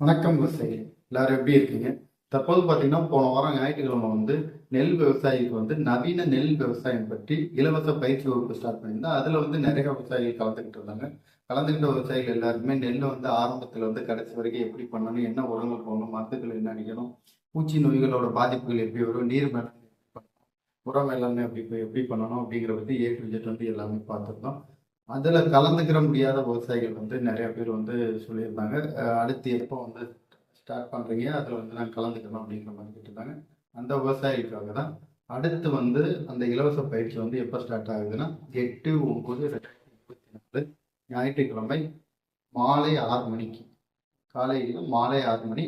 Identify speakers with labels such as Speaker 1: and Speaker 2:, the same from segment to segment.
Speaker 1: வணக்கம் விவசாயி எல்லாரும் எப்படி இருக்கீங்க? தற்போது பார்த்தீங்கன்னா போன வாரம் ஞாயிற்றுக்கிழமை வந்து நெல் விவசாயிக்கு வந்து நவீன நெல் விவசாயம் பற்றி இலவச பயிற்சி வகுப்பு ஸ்டார்ட் பண்ணியிருந்தா அதில் வந்து நிறைய விவசாயிகள் கலந்துக்கிட்டு இருந்தாங்க. கலந்துக்கிட்ட விவசாயிகள் எல்லாருமே நெல்லை வந்து ஆரம்பத்தில் வந்து கடைசி வரைக்கும் எப்படி பண்ணணும் என்ன உரங்கள் போகணும் மருந்துகள் என்ன அடிக்கணும் பூச்சி நோய்களோட பாதிப்புகள் எப்படி வரும் நீர் மேலாண்மை பண்ணணும் உரம் எல்லாமே அப்படி எப்படி பண்ணணும் அப்படிங்கிற பற்றி ஏ டு ஜெட் வந்து எல்லாமே பார்த்துருந்தோம். அதில் கலந்துக்கிற முடியாத விவசாயிகள் வந்து நிறைய பேர் வந்து சொல்லியிருந்தாங்க. அடுத்து எப்போ வந்து ஸ்டார்ட் பண்ணுறீங்க அதில் வந்து நான் கலந்துக்கிறோம் அப்படிங்கிற மாதிரி கேட்டிருந்தாங்க. அந்த விவசாயிகளுக்காக தான். அடுத்து வந்து அந்த இலவச பயிற்சி வந்து எப்போ ஸ்டார்ட் ஆகுதுன்னா எட்டு ஒம்பது ரெண்டாயிரத்தி இருபத்தி நாலு ஞாயிற்றுக்கிழமை மாலை ஆறு மணிக்கு. காலையில் மாலை ஆறு மணி.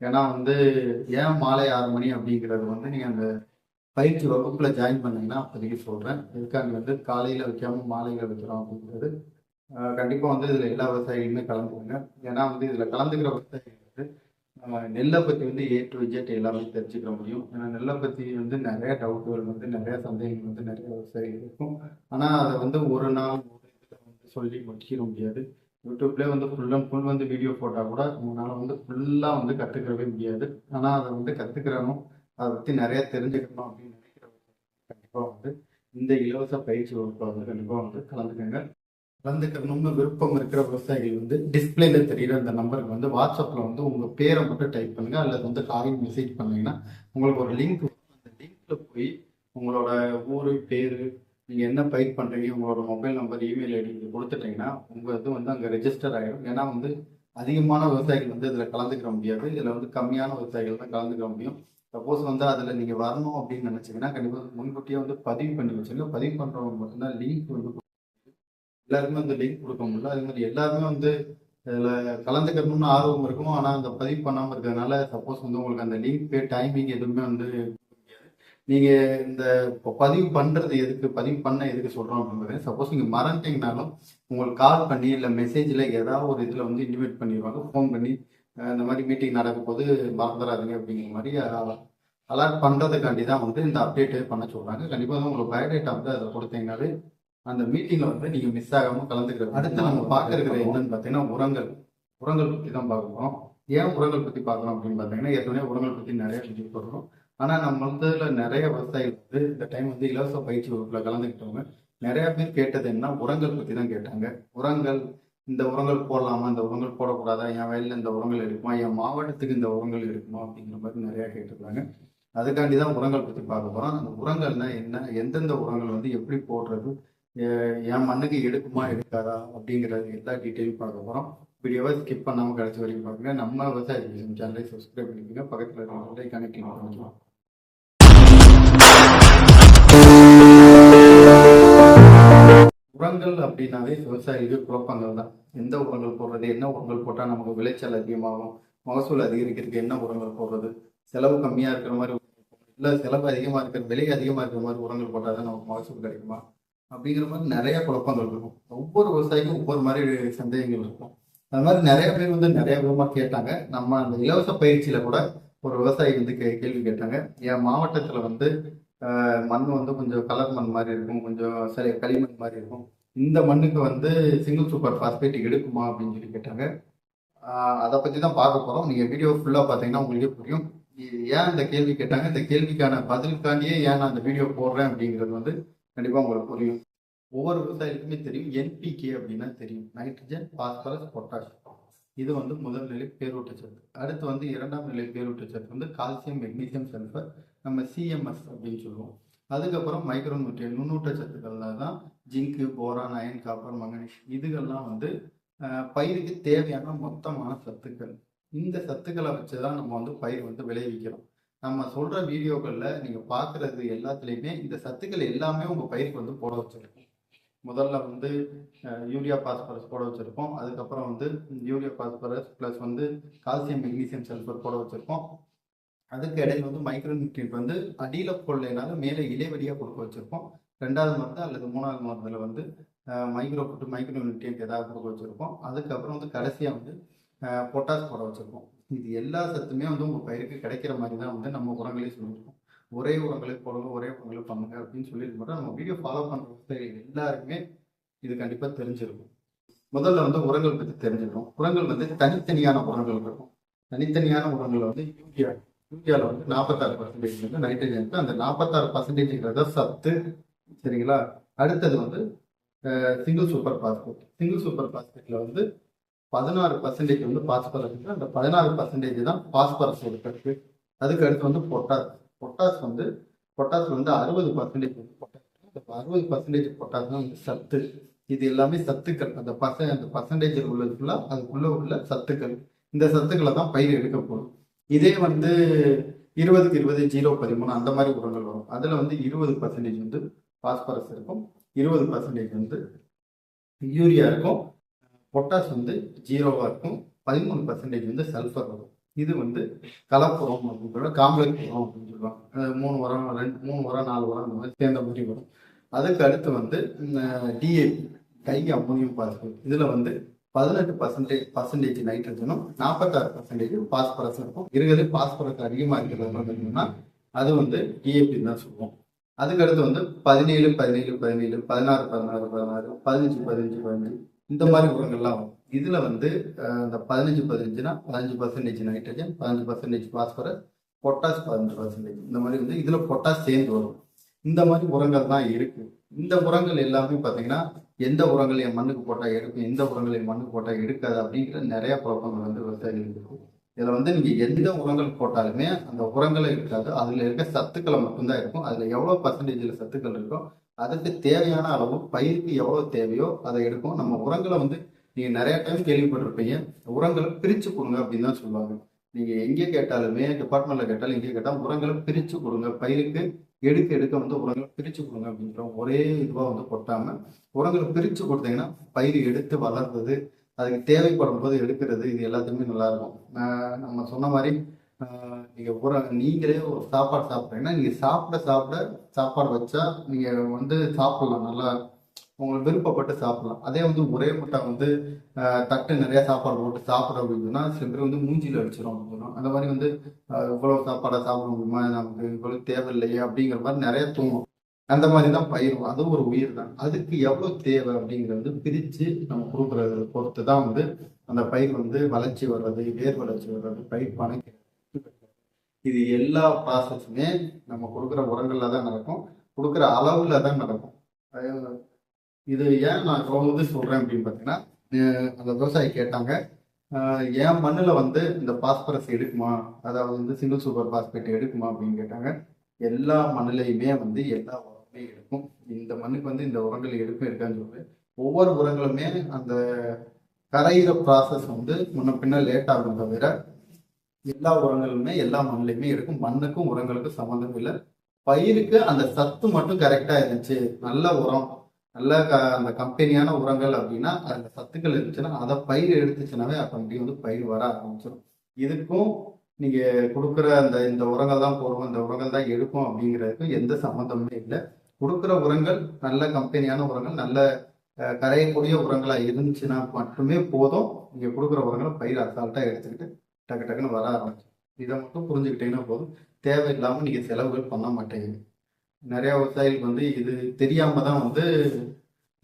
Speaker 1: ஏன்னா வந்து ஏன் மாலை ஆறு மணி அப்படிங்கிறது வந்து நீங்கள் அந்த பயிற்சி வகுப்பில் ஜாயின் பண்ணீங்கன்னா அப்போதைக்கு சொல்கிறேன் இதுக்காக வந்து காலையில் வைக்காம மாலையில் வைக்கிறோம் அப்படிங்கிறது. கண்டிப்பாக வந்து இதில் எல்லா விவசாயிகளுமே கலந்துக்குங்க. ஏன்னா வந்து இதில் கலந்துக்கிற விவசாயிகள் வந்து நெல்லை பற்றி வந்து ஏ டு விஜெட் எல்லாமே தெரிஞ்சுக்கிற முடியும். ஏன்னா நெல்லை பற்றி வந்து நிறைய டவுட்டுகள் வந்து நிறைய சந்தேகங்கள் வந்து நிறைய விவசாயிகள் இருக்கும். ஆனால் அதை வந்து ஒரு நாள் ஒரு இதில் வந்து சொல்லி முடிக்கிற முடியாது. யூடியூப்லேயே வந்து ஃபுல் அண்ட் ஃபுல் வந்து வீடியோ போட்டால் கூட உங்களால் வந்து ஃபுல்லாக வந்து கற்றுக்கிறவே முடியாது. ஆனால் அதை வந்து கற்றுக்கிறனும் அதை பற்றி நிறைய தெரிஞ்சுக்கணும் அப்படின்னு நினைக்கிறவங்க கண்டிப்பாக வந்து இந்த இலவச பயிற்சி வகுப்பை வந்து கண்டிப்பாக வந்து கலந்துக்கங்க. கலந்துக்கணும்னு விருப்பம் இருக்கிற விவசாயிகள் வந்து டிஸ்பிளேல தெரியுற அந்த நம்பருக்கு வந்து வாட்ஸ்அப்பில் வந்து உங்கள் பேரை மட்டும் டைப் பண்ணுங்க. அல்லது வந்து காலிங் மெசேஜ் பண்ணீங்கன்னா உங்களுக்கு ஒரு லிங்க் அந்த லிங்க்ல போய் உங்களோட ஊர் பேர் நீங்கள் என்ன பயிர் பண்ணுறீங்க உங்களோட மொபைல் நம்பர் இமெயில் ஐடி நீங்கள் கொடுத்துட்டீங்கன்னா உங்கள் இது வந்து அங்கே ரெஜிஸ்டர் ஆகிடும் ஏன்னா வந்து அதிகமான விவசாயிகள் வந்து இதில் கலந்துக்கிற முடியாது. இதில் வந்து கம்மியான விவசாயிகள் தான் கலந்துக்க முடியும். சப்போஸ் வந்து அதில் நீங்கள் வரணும் அப்படின்னு நினச்சிங்கன்னா கண்டிப்பாக முன்கூட்டியே வந்து பதிவு பண்ணி வச்சுருங்க. பதிவு பண்ணுறவங்க மட்டும்தான் லிங்க் வந்து எல்லாருக்குமே அந்த லிங்க் கொடுக்க முடியல. அதே மாதிரி எல்லாருமே வந்து இதில் கலந்துக்கணும்னு ஆர்வம் இருக்கும். ஆனால் அந்த பதிவு பண்ணாமல் இருக்கிறதுனால சப்போஸ் வந்து உங்களுக்கு அந்த லிங்க் டைமிங் எதுவுமே வந்து நீங்கள் இந்த இப்போ பதிவு பண்ணுறது எதுக்கு? பதிவு பண்ண எதுக்கு சொல்கிறோம் அப்படின்னு சப்போஸ் நீங்கள் மறந்துட்டீங்கனாலும் உங்களுக்கு கால் பண்ணி இல்லை மெசேஜில் ஏதாவது ஒரு இதில் வந்து இன்டிமேட் பண்ணிடுவாங்க. ஃபோன் பண்ணி இந்த மாதிரி மீட்டிங் நடக்கும் போது மறந்துடாதீங்க அப்படிங்கிற மாதிரி அலர்ட் பண்ணுறதுக்காண்டி தான் வந்து இந்த அப்டேட்டே பண்ண சொல்கிறாங்க கண்டிப்பாக உங்களுக்கு பயோடேட்டா வந்து அதை கொடுத்தீங்கனாலே அந்த மீட்டிங்கில் வந்து நீங்கள் மிஸ் ஆகாமல் கலந்துக்கிறது அடுத்து நம்ம பார்க்க என்னன்னு பார்த்தீங்கன்னா உரங்கள். உரங்கள் பற்றி தான் பார்க்க போகிறோம் ஏன் உரங்கள் பற்றி பார்க்குறோம் அப்படின்னு பார்த்தீங்கன்னா ஏற்கனவே உரங்கள் பற்றி நிறைய வீடியோ போடுறோம் ஆனால் நம்ம வந்து நிறைய விவசாயிகள் வந்து இந்த டைம் வந்து இலவச பயிற்சி வகுப்பில் கலந்துக்கிட்டவங்க நிறைய பேர் கேட்டது என்ன உரங்கள் பற்றி தான் கேட்டாங்க. உரங்கள் இந்த உரங்கள் போடலாமா? இந்த உரங்கள் போடக்கூடாதா? என் வயலில் இந்த உரங்கள் இருக்குமா? என் மாவட்டத்துக்கு இந்த உரங்கள் இருக்குமா? அப்படிங்கிற மாதிரி நிறையா கேட்டிருக்காங்க. அதுக்காண்டி தான் உரங்கள் பற்றி பார்க்க போகிறோம் அந்த உரங்கள்னா என்ன? எந்தெந்த உரங்கள் வந்து எப்படி போடுறது? என் மண்ணுக்கு எடுக்குமா எடுக்காதா? அப்படிங்கிறது எல்லா டீட்டெயிலும் பார்க்க போகிறோம் வீடியோவை ஸ்கிப் பண்ணாமல் கடைசி வரைக்கும் பாருங்க. நம்ம விவசாய சேனலை சப்ஸ்கிரைப் பண்ணிக்கோங்க. பக்கத்தில் இருக்கிற கனெக்ட் பண்ணிக்கலாம் உரங்கள் அப்படின்னாவே விவசாயிகளுக்கு குழப்பங்கள் தான். எந்த உரங்கள் போடுறது என்ன உரங்கள் போட்டால் நமக்கு விளைச்சல் அதிகமாகும் மகசூல் அதிகரிக்கிறதுக்கு என்ன உரங்கள் போடுறது செலவு கம்மியாக இருக்கிற மாதிரி இல்லை செலவு அதிகமாக இருக்கிற விலை அதிகமாக இருக்கிற மாதிரி உரங்கள் போட்டால் தான் நமக்கு மகசூல் கிடைக்குமா? அப்படிங்கிற மாதிரி நிறைய குழப்பங்கள் இருக்கும். ஒவ்வொரு விவசாயிக்கும் ஒவ்வொரு மாதிரி சந்தேகங்கள் இருக்கும். அது மாதிரி நிறைய பேர் வந்து நிறைய விதமாக கேட்டாங்க. நம்ம அந்த இலவச பயிற்சியில் கூட ஒரு விவசாயி வந்து கே கேள்வி கேட்டாங்க. என் மாவட்டத்தில் வந்து மண் வந்து கொஞ்சம் கலர் மண் மாதிரி இருக்கும் கொஞ்சம் சரி களிமண் மாதிரி இருக்கும். இந்த மண்ணுக்கு வந்து சிங்கிள் சூப்பர் பாஸ்பேட் எடுக்குமா அப்படின்னு சொல்லி கேட்டாங்க. அதை பற்றி தான் பார்க்க போகிறோம் நீங்கள் வீடியோ ஃபுல்லாக பார்த்தீங்கன்னா உங்களுக்கே புரியும். ஏன் இந்த கேள்வி கேட்டாங்க? இந்த கேள்விக்கான பதிலுக்காண்டியே ஏன் நான் அந்த வீடியோ போடுறேன் அப்படிங்கிறது வந்து கண்டிப்பாக உங்களுக்கு புரியும். ஒவ்வொரு விவசாயிகளுக்குமே தெரியும். என்பிகே அப்படின்னா தெரியும். நைட்ரஜன் பாஸ்பரஸ் பொட்டாஷ் இது வந்து முதல் நிலை பேரூட்டச்சத்து அடுத்து வந்து இரண்டாம் நிலை பேரூட்டச்சத்து வந்து கால்சியம் மெக்னீசியம் சல்ஃபர் நம்ம சிஎம்எஸ் அப்படின்னு சொல்லுவோம். அதுக்கப்புறம் மைக்ரோ நியூட்ரியன் நுண்ணூட்டச்சத்துக்கள்ல தான் zinc boron iron copper manganese இதுகள்லாம் வந்து பயிருக்கு தேவையான மொத்தமான சத்துக்கள். இந்த சத்துக்களை வச்சு தான் நம்ம வந்து பயிர் வந்து விளைவிக்கிறோம். நம்ம சொல்கிற வீடியோக்களில் நீங்கள் பார்க்குறது எல்லாத்துலேயுமே இந்த சத்துக்கள் எல்லாமே உங்கள் பயிருக்கு வந்து போட வச்சுருக்கோம். முதல்ல வந்து யூரியா பாஸ்பரஸ் போட வச்சுருப்போம் அதுக்கப்புறம் வந்து யூரியா பாஸ்பரஸ் ப்ளஸ் வந்து கால்சியம் மெக்னீசியம் சல்ஃபர் போட வச்சுருப்போம் அதுக்கு இடையில வந்து மைக்ரோ நியூட்ரியன்ட் வந்து அடியில் போடலைனாலும் மேலே இலைவழியாக கொடுக்க வச்சுருப்போம் ரெண்டாவது மருந்து அல்லது மூணாவது மருந்தில் வந்து மைக்ரோ ஃபுட்டு மைக்ரோ நியூட்ரியன்ட் ஏதாவது கொடுக்க வச்சுருப்போம். அதுக்கப்புறம் வந்து கடைசியாக வந்து பொட்டாஸ் போட வச்சுருக்கோம் இது எல்லா சத்துமே வந்து உங்கள் பயிருக்கு கிடைக்கிற மாதிரி தான் வந்து நம்ம உரங்களே சொல்லியிருக்கோம். ஒரே உரங்களை போடுங்க ஒரே உரங்களை பண்ணுங்க அப்படின்னு சொல்லி மட்டும். நம்ம வீடியோ ஃபாலோ பண்ணுற விவசாயிகள் எல்லாருக்குமே இது கண்டிப்பாக தெரிஞ்சிருக்கும். முதல்ல வந்து உரங்கள் பற்றி தெரிஞ்சுக்கணும். உரங்கள் வந்து தனித்தனியான உரங்கள் இருக்கும். தனித்தனியான உரங்கள் வந்து யூரியா யூரியாவில் வந்து நாற்பத்தாறு பர்சன்டேஜ் வந்து நைட்ரஜன் அந்த நாற்பத்தாறு பர்சன்டேஜ்ங்கிறத சத்து சரிங்களா? அடுத்தது வந்து single super phosphate single super பாஸ்பேட்ல வந்து பதினாறு பர்சன்டேஜ் வந்து பாஸ்பரஸ் அந்த பதினாறு பர்சன்டேஜ் தான் பாஸ்பரஸ் இருக்கு அதுக்கு அடுத்து வந்து பொட்டாஸ் பொட்டாஸ் வந்து பொட்டாஸ் வந்து அறுபது பர்சன்டேஜ் வந்து பொட்டாஸ் அறுபது பர்சன்டேஜ் பொட்டாஸ் தான் வந்து சத்து. இது எல்லாமே சத்துக்கள். அந்த பர்ச அந்த பர்சன்டேஜ் உள்ளது ஃபுல்லாக அதுக்குள்ள உள்ள சத்துக்கள். இந்த சத்துக்களை தான் பயிர் எடுக்க போகும் இதே வந்து இருபதுக்கு இருபது ஜீரோ பதிமூணு அந்த மாதிரி உரங்கள் வரும். அதில் வந்து இருபது பர்சன்டேஜ் வந்து பாஸ்பரஸ் இருக்கும். இருபது பர்சன்டேஜ் வந்து யூரியா இருக்கும். பொட்டாஸ் வந்து ஜீரோவாக இருக்கும். பதிமூணு பர்சன்டேஜ் வந்து சல்ஃபர் வரும். இது வந்து கலப்புரம் அப்படின்னு சொல்லுவாங்க. காம்ப்ளெக்ஸ் உரம் அப்படின்னு சொல்லுவாங்க. மூணு உரம் ரெண்டு மூணு உரம் நாலு உரம் அந்த மாதிரி சேர்ந்த மாதிரி வரும். அதுக்கு அடுத்து வந்து டிஏபி டை அம்மோனியம் பாஸ்பேட் இதில் வந்து பதினெட்டு பர்சன்டேஜ் பர்சன்டேஜ் நைட்ரஜனும் நாற்பத்தாறு பர்சன்டேஜ் பாஸ்பரஸ் இருக்கும். இருக்கிறது பாஸ்பரஸ் அதிகமாக இருக்கிறது பார்த்தீங்கன்னா அது வந்து டிஏபி தான் சொல்லுவோம். அதுக்கு அடுத்து வந்து பதினேழு பதினேழு பதினேழு பதினாறு பதினாறு பதினாறு பதினஞ்சு பதினஞ்சு பதினஞ்சு இந்த மாதிரி உரங்கள்லாம் வரும். இதில் வந்து அந்த இந்த பதினஞ்சு பதினஞ்சுனா பதினஞ்சு பர்சன்டேஜ் நைட்ரஜன் பதினஞ்சு பர்சன்டேஜ் பாஸ்பரஸ் பொட்டாஸ் பதினஞ்சு பர்சன்டேஜ் இந்த மாதிரி வந்து இதில் பொட்டாஸ் சேர்ந்து வரும். இந்த மாதிரி உரங்கள் தான் இருக்கு. இந்த உரங்கள் எல்லாமே பார்த்தீங்கன்னா எந்த உரங்கள் என் மண்ணுக்கு போட்டால் எடுக்கும் எந்த உரங்கள் என் மண்ணுக்கு போட்டால் எடுக்காது அப்படிங்கிற நிறைய குழப்பங்கள் வந்து விவசாயிகளுக்கு இருக்கும். இதில் வந்து நீங்கள் எந்த உரங்கள் போட்டாலுமே அந்த உரங்களை இருக்காது. அதில் இருக்க சத்துக்களை மட்டும்தான் இருக்கும். அதில் எவ்வளோ பர்சன்டேஜில் சத்துக்கள் இருக்கோ அதுக்கு தேவையான அளவு பயிருக்கு எவ்வளோ தேவையோ அதை எடுக்கும். நம்ம உரங்களை வந்து நீங்கள் நிறைய டைம் கேள்விப்பட்டிருப்பீங்க. உரங்களை பிரித்து கொடுங்க அப்படின்னு தான் சொல்லுவாங்க. நீங்கள் எங்கே கேட்டாலுமே டிபார்ட்மெண்ட்டில் கேட்டாலும் எங்கே கேட்டால் உரங்களை பிரித்து கொடுங்க. பயிருக்கு எடுக்க எடுக்க வந்து உரங்களை பிரித்து கொடுங்க அப்படின்ற ஒரே இதுவாக வந்து கொட்டாமல் உரங்களை பிரித்து கொடுத்தீங்கன்னா பயிர் எடுத்து வளர்றது அதுக்கு தேவைப்படும் போது எடுக்கிறது இது எல்லாத்துக்குமே நல்லா இருக்கும் நம்ம சொன்ன மாதிரி நீங்கள் நீங்க நீங்களே ஒரு சாப்பாடு சாப்பிட்றீங்கன்னா நீங்க சாப்பிட சாப்பிட சாப்பாடு வச்சா நீங்க வந்து சாப்பிடலாம் நல்லா உங்களுக்கு விருப்பப்பட்டு சாப்பிடலாம். அதே வந்து ஒரே முட்டை வந்து தட்டு நிறைய சாப்பாடு போட்டு சாப்பிட அப்படின்னா சில பேர் வந்து மூஞ்சியில் அடிச்சிடும் அப்படின்னு அந்த மாதிரி வந்து இவ்வளோ இவ்வளவு சாப்பாடை சாப்பிட முடியுமா? நமக்கு இவ்வளவு தேவையில்லையே அப்படிங்கிற மாதிரி நிறைய தூங்கும் அந்த மாதிரி தான் பயிரும். அதுவும் ஒரு உயிர் தான் அதுக்கு எவ்வளோ தேவை அப்படிங்கிறது வந்து நம்ம கொடுக்குறத பொறுத்து தான் வந்து அந்த பயிர் வந்து வளர்ச்சி வர்றது வேர் வளர்ச்சி வர்றது பயிர் பணக்கிறது. இது எல்லா ப்ராசஸுமே நம்ம கொடுக்குற உரங்களில் தான் நடக்கும். கொடுக்குற அளவில் தான் நடக்கும். இது ஏன் நான் இவ்வளவு சொல்கிறேன் அப்படின்னு பார்த்தீங்கன்னா அந்த விவசாயி கேட்டாங்க என் மண்ணில் வந்து இந்த பாஸ்பரஸ் எடுக்குமா? அதாவது வந்து சிங்கிள் சூப்பர் பாஸ்பேட் எடுக்குமா? அப்படின்னு கேட்டாங்க. எல்லா மண்ணுலையுமே வந்து எல்லா உரமே எடுக்கும். இந்த மண்ணுக்கு வந்து இந்த உரங்கள் எடுக்கும் இருக்கான்னு சொல்லி. ஒவ்வொரு உரங்களுமே அந்த கரையிற ப்ராசஸ் வந்து முன்ன பின்ன லேட் ஆகும் தவிர எல்லா உரங்களுமே எல்லா மண்ணுலையுமே எடுக்கும் மண்ணுக்கும் உரங்களுக்கும் சம்மந்தம் இல்லை. பயிருக்கு அந்த சத்து மட்டும் கரெக்டாக இருந்துச்சு. நல்ல உரம் நல்ல க- அந்த கம்பெனியான உரங்கள் அப்படின்னா அதில் சத்துக்கள் இருந்துச்சுன்னா அதை பயிர் எடுத்துச்சுனாவே அப்படி வந்து பயிர் வர ஆரம்பிச்சிடும் இதுக்கும் நீங்கள் கொடுக்குற அந்த இந்த உரங்கள் தான் போடுவோம் இந்த உரங்கள் தான் எடுக்கும் அப்படிங்கிறதுக்கும் எந்த சம்மந்தமுமே இல்லை. கொடுக்குற உரங்கள் நல்ல கம்பெனியான உரங்கள் நல்ல கரையக்கூடிய உரங்களாக இருந்துச்சுன்னா மட்டுமே போதும். நீங்கள் கொடுக்குற உரங்களை பயிர் அசால்ட்டாக எடுத்துக்கிட்டு டக்கு டக்குன்னு வர ஆரம்பிச்சு இதை மட்டும் புரிஞ்சுக்கிட்டீங்கன்னா போதும். தேவையில்லாமல் நீங்கள் செலவுகள் பண்ண மாட்டேங்குது நிறையா விவசாயிகளுக்கு வந்து இது தெரியாமல் தான் வந்து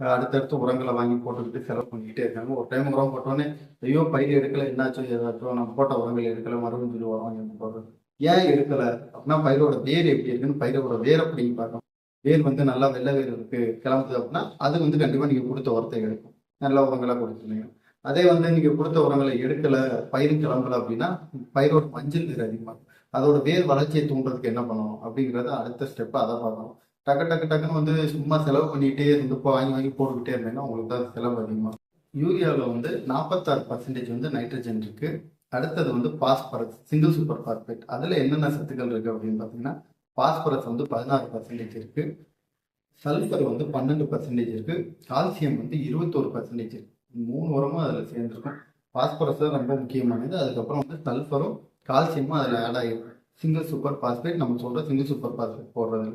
Speaker 1: அடுத்தடுத்து உரங்களை வாங்கி போட்டுக்கிட்டு செலவு பண்ணிக்கிட்டே இருக்காங்க. ஒரு டைம் உரம் போட்டோன்னே ஐயோ பயிர் எடுக்கல என்னாச்சோ? ஏதாச்சும் நம்ம போட்ட உரங்கள் எடுக்கல மருந்து உரம் வாங்கி போடுறது. ஏன் எடுக்கலை? அப்படின்னா பயிரோட வேர் எப்படி இருக்குன்னு பயிரோட வேர் அப்படிங்க பார்க்கணும். வேர் வந்து நல்லா வெள்ளை வேர் இருக்கு கிளம்புது அப்படின்னா அது வந்து கண்டிப்பா நீங்க கொடுத்த உரத்தை எடுக்கும். நல்ல உரங்களா கொடுத்துருந்தீங்க அதே வந்து நீங்க கொடுத்த உரங்களை எடுக்கல பயிர் கிளம்பல அப்படின்னா பயிரோட மஞ்சள் நீர் அதிகமாக இருக்கும். அதோட வேர் வளர்ச்சியை தூண்டுறதுக்கு என்ன பண்ணணும் அப்படிங்கறத அடுத்த ஸ்டெப் அதை பார்க்கணும். டக்கு டக்கு டக்குன்னு வந்து சும்மா செலவு பண்ணிட்டே இருந்து இப்போ வாங்கி வாங்கி போட்டுக்கிட்டே இருந்தீங்கன்னா உங்களுக்கு தான் செலவு அதிகமாக யூரியாவில் வந்து நாற்பத்தாறு பர்சன்டேஜ் வந்து நைட்ரஜன் இருக்கு. அடுத்தது வந்து பாஸ்பரஸ் சிங்கிள் சூப்பர் பாஸ்பேட் அதில் என்னென்ன சத்துக்கள் இருக்கு அப்படின்னு பார்த்தீங்கன்னா பாஸ்பரஸ் வந்து பதினாறு பர்சன்டேஜ் இருக்கு. சல்ஃபர் வந்து பன்னெண்டு பர்சன்டேஜ் இருக்கு. கால்சியம் வந்து இருபத்தோரு பர்சன்டேஜ் இருக்கு. மூணு உரமும் அதில் சேர்ந்துருக்கும். பாஸ்பரஸ் தான் ரொம்ப முக்கியமானது. அதுக்கப்புறம் வந்து சல்ஃபரும் கால்சியமும் அதில் ஆட் ஆகிடும் சிங்கிள் சூப்பர் பாஸ்பேட் நம்ம சொல்கிற சிங்கிள் சூப்பர் பாஸ்பேட் போடுறது.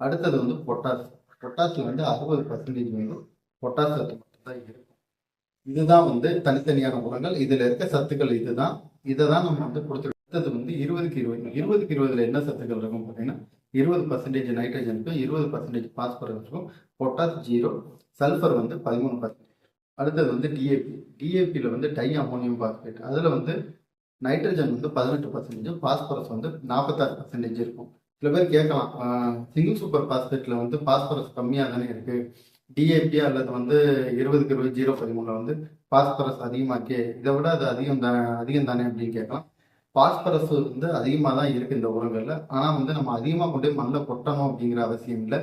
Speaker 1: அடுத்தது வந்து பொட்டாஸ் பொட்டாசில் வந்து அறுபது பர்சன்டேஜ் வந்து பொட்டாஸ் சத்து மட்டும்தான் இருக்கும். இதுதான் வந்து தனித்தனியான உரங்கள். இதில் இருக்க சத்துக்கள் இதுதான். இதை தான் நம்ம வந்து கொடுத்துருக்கோம். அடுத்தது வந்து இருபதுக்கு இருபது. இருபதுக்கு இருபதுல என்ன சத்துக்கள் இருக்கும் பார்த்தீங்கன்னா இருபது பர்சன்டேஜ் நைட்ரஜன் இருக்கும் இருபது பர்சன்டேஜ் பாஸ்பரஸ் இருக்கும். பொட்டாஸ் ஜீரோ சல்ஃபர் வந்து பதிமூணு பர்சன்டேஜ் அடுத்தது வந்து டிஏபி டிஏபியில் வந்து டை அமோனியம் பாஸ்பேட் அதில் வந்து நைட்ரஜன் வந்து பதினெட்டு பர்சன்டேஜ் பாஸ்பரஸ் வந்து நாற்பத்தாறு பர்சன்டேஜ் இருக்கும். சில பேர் கேட்கலாம் சிங்கிள் சூப்பர் பாஸ்பேட்டில் வந்து பாஸ்பரஸ் கம்மியாக தானே இருக்குது டிஏபி அல்லது வந்து இருபதுக்கு இருபது ஜீரோ பதிமூணில் வந்து பாஸ்பரஸ் அதிகமாக்கே இதை விட அது அதிகம் தான் அதிகம் தானே அப்படின்னு கேட்கலாம். பாஸ்பரஸ் வந்து அதிகமாக தான் இருக்கு இந்த உரங்களில். ஆனால் வந்து நம்ம அதிகமாக கொண்டு போய் மண்ணில் கொட்டணும் அப்படிங்கிற அவசியம் இல்லை.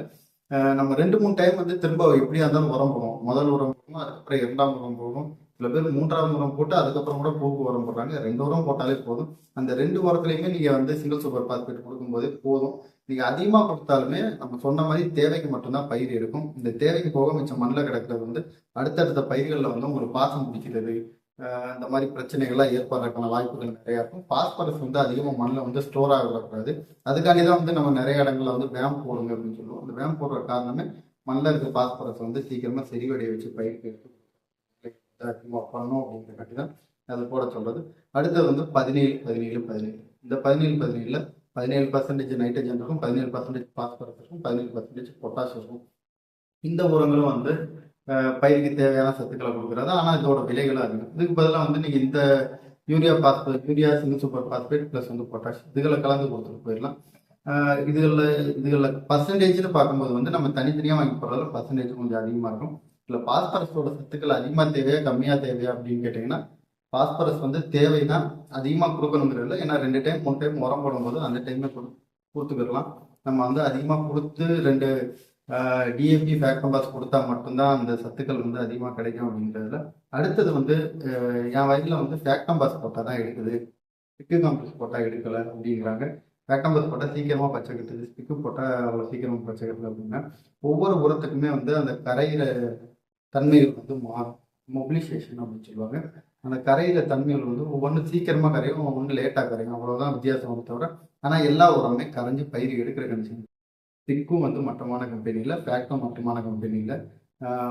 Speaker 1: நம்ம ரெண்டு மூணு டைம் வந்து திரும்ப எப்படியா இருந்தாலும் உரம் போடுவோம் முதல் உரம் போடுவோம் அதுக்கப்புறம் இரண்டாம் உரம் போடுவோம் சில பேர் மூன்றாவது உரம் போட்டு அதுக்கப்புறம் கூட பூக்கு உரம் போடுறாங்க. ரெண்டு உரம் போட்டாலே போதும். அந்த ரெண்டு உரத்துலையுமே நீங்கள் வந்து சிங்கிள் சூப்பர் பாஸ்பேட் கொடுக்கும்போதே போதும். நீங்கள் அதிகமாக கொடுத்தாலுமே நம்ம சொன்ன மாதிரி தேவைக்கு மட்டும்தான் பயிர் இருக்கும் இந்த தேவைக்கு போக மிச்சம் மண்ணில் கிடக்கிறது வந்து அடுத்தடுத்த பயிர்களில் வந்து உங்களுக்கு பாசம் பிடிக்கிறது இந்த மாதிரி பிரச்சனைகள்லாம் ஏற்படுறதுக்கான வாய்ப்புகள் நிறையா இருக்கும். பாஸ்பரஸ் வந்து அதிகமாக மண்ணில் வந்து ஸ்டோர் ஆகக்கூடாது. அதுக்காண்டி தான் வந்து நம்ம நிறைய இடங்களில் வந்து வேம் போடுங்க அப்படின்னு சொல்லுவோம். அந்த வேம் போடுற காரணமே மண்ணில் இருக்க பாஸ்பரஸ் வந்து சீக்கிரமாக செறிவடைய வச்சு பயிருக்கு அதிகமாக பண்ணணும் அப்படிங்கிறக்காண்டி தான் அதை போட சொல்கிறது அடுத்தது வந்து பதினேழு பதினேழு பதினேழு. இந்த பதினேழு பதினேழில் பதினேழு பர்சன்டேஜ் நைட்ரஜன் இருக்கும் பதினேழு பர்சன்டேஜ் பாஸ்பரஸ் இருக்கும் பதினேழு பர்சன்டேஜ் பொட்டாஷ் இருக்கும். இந்த உரங்களும் வந்து பயிருக்கு தேவையான சத்துக்களை கொடுக்குறது. ஆனால் இதோட விலைகளும் அதிகம். இதுக்கு பதிலாக வந்து நீங்கள் இந்த urea phosphate urea single super phosphate plus வந்து பொட்டாஷ் இதுகளை கலந்து கொடுத்துட்டு போயிடலாம். இதுகளில் இதுகளில் பர்சன்டேஜ்னு பார்க்கும்போது வந்து நம்ம தனித்தனியாக வாங்கி போகிறதுல பர்சன்டேஜ் கொஞ்சம் அதிகமாக இருக்கும். இல்லை பாஸ்பரஸோட சத்துக்கள் அதிகமாக தேவையா கம்மியாக தேவையா அப்படின்னு கேட்டிங்கன்னா பாஸ்பரஸ் வந்து தேவை தான் அதிகமாக கொடுக்கணுங்கிறதுல ஏன்னா ரெண்டு டைம் மூணு டைம் உரம் போடும்போது அந்த டைமே கொடு கொடுத்துக்கிடலாம். நம்ம வந்து அதிகமாக கொடுத்து ரெண்டு டிஎம்பி ஃபேக்டம்பாஸ் கொடுத்தா மட்டும்தான் அந்த சத்துக்கள் வந்து அதிகமாக கிடைக்கும் அப்படின்றதுல. அடுத்தது வந்து என் வயதில் வந்து ஃபேக்டம்பாஸ் போட்டால் தான் எடுக்குது. ஸ்பிக்கு காம்ப்ளெக்ஸ் போட்டால் எடுக்கலை அப்படிங்கிறாங்க. ஃபேக்டம்பாஸ் போட்டால் சீக்கிரமாக பச்சை கட்டுது. ஸ்பிக்கு போட்டால் அவ்வளோ சீக்கிரமாக பச்சை கட்டுது அப்படின்னா ஒவ்வொரு உரத்துக்குமே வந்து அந்த கரையிற தன்மைகள் வந்து மாறும். மொபிலைசேஷன் அப்படின்னு சொல்லுவாங்க. அந்த கரையில தன்மைகள் வந்து ஒவ்வொன்று சீக்கிரமாக கரையும் ஒவ்வொன்று லேட்டாக கரையும். அவ்வளோதான் வித்தியாசம் தவிர ஆனால் எல்லா உரமே கரைஞ்சி பயிர் எடுக்கிற கண்டிஷன் திக்கும் வந்து மட்டமான கம்பெனியில் ஃபேக்டும் மட்டமான கம்பெனியில்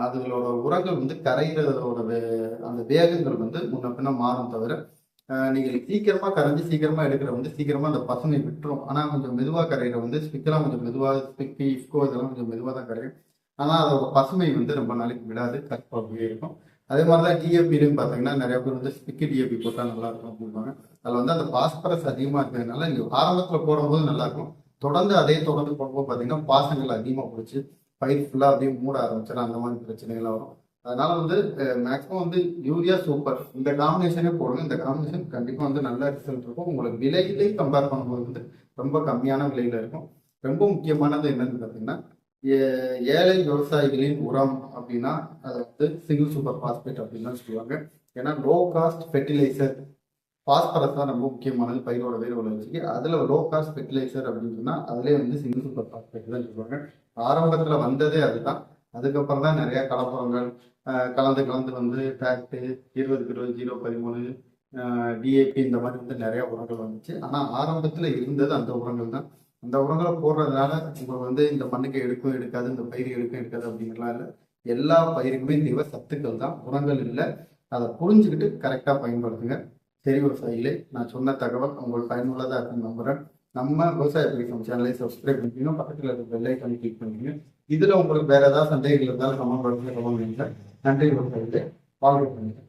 Speaker 1: அதுகளோட உரங்கள் வந்து கரைகிறதோட வே- அந்த வேகங்கள் வந்து முன்ன பின்ன மாறும் தவிர நீங்கள் சீக்கிரமாக கரைஞ்சி சீக்கிரமாக எடுக்கிற வந்து சீக்கிரமாக அந்த பசுமை விட்டுரும். ஆனால் கொஞ்சம் மெதுவாக கரையிற வந்து ஸ்பிக்கெல்லாம் கொஞ்சம் மெதுவாக ஸ்பிக்கி இஃப்கோ இதெல்லாம் கொஞ்சம் மெதுவாக தான் கரையும். ஆனால் அதோட பசுமை வந்து ரொம்ப நாளைக்கு விடாது கற்பாகவே இருக்கும். அதே மாதிரி தான் டிஏபிலையும் பார்த்தீங்கன்னா நிறைய பேர் வந்து ஸ்பிக்கி டிஎபி போட்டால் நல்லா இருக்கும் அப்படிம்பாங்க. அதில் வந்து அந்த பாஸ்பரஸ் அதிகமாக இருக்கிறதுனால நீங்கள் ஆரம்பத்தில் போடும்போது நல்லாயிருக்கும் தொடர்ந்து அதே தொடர்ந்து போடும்போது பார்த்தீங்கன்னா பாசங்கள் அதிகமாக பிடிச்சி பயிர் ஃபுல்லாக அப்படியே மூட ஆரம்பிச்சிடும் அந்த மாதிரி பிரச்சனைகள்லாம் வரும். அதனால வந்து மேக்ஸிமம் வந்து யூரியா சூப்பர் இந்த காம்பினேஷனே போடுங்க. இந்த காம்பினேஷன் கண்டிப்பாக வந்து நல்ல ரிசல்ட் இருக்கும். உங்களுக்கு விலையிலே கம்பேர் பண்ணும்போது வந்து ரொம்ப கம்மியான விலையில இருக்கும். ரொம்ப முக்கியமானது என்னன்னு பார்த்தீங்கன்னா ஏ- ஏழை விவசாயிகளின் உரம் அப்படின்னா அதை வந்து சிங்கிள் சூப்பர் பாஸ்பேட் அப்படின்னு தான் சொல்லுவாங்க. ஏன்னா லோ காஸ்ட் ஃபெர்டிலைசர் பாஸ்பரஸ் தான் ரொம்ப முக்கியமானது பயிரோட வேர் வளர்ச்சிக்கு அதில் லோ காஸ்ட் ஃபெர்டிலைசர் அப்படின்னு சொன்னால் அதிலே வந்து சிங்கிள் சூப்பர் பாஸ்பேட் தான் சொல்லுவாங்க. ஆரம்பத்தில் வந்ததே அதுதான். அதுக்கப்புறம் தான் நிறையா கலப்படங்கள் கலந்து கலந்து வந்து ஃபேக்ட்டு இருபதுக்கு இருபது ஜீரோ பதிமூணு டிஏபி இந்த மாதிரி வந்து நிறையா உரங்கள் வந்துச்சு. ஆனால் ஆரம்பத்தில் இருந்தது அந்த உரங்கள் தான். அந்த உரங்களை போடுறதுனால உங்களுக்கு வந்து இந்த மண்ணுக்கு எடுக்கும் எடுக்காது இந்த பயிர் எடுக்கும் எடுக்காது அப்படிங்கிறலாம் இல்லை. எல்லா பயிருக்குமே தேவை சத்துக்கள் தான். உரங்கள் இல்லை. அதை புரிஞ்சுக்கிட்டு கரெக்டாக பயன்படுத்துங்க. சரி விவசாயிகளே நான் சொன்ன தகவல் உங்களுக்கு பயனுள்ளதாக இருக்கும் நம்புறேன். நம்ம விவசாய பிடிக்கும் சேனலை சப்ஸ்கிரைப் பண்ணிக்கணும் பக்கத்தில் இருக்க பெல் ஐக்கான் கிளிக் பண்ணிக்கணும் இதில் உங்களுக்கு வேற ஏதாவது சந்தேகங்கள் இருந்தாலும் கமெண்ட் பண்ணுங்க. கமெண்ட் நன்றி விவசாயிகளே. வாழ்க்கை பண்ணுங்க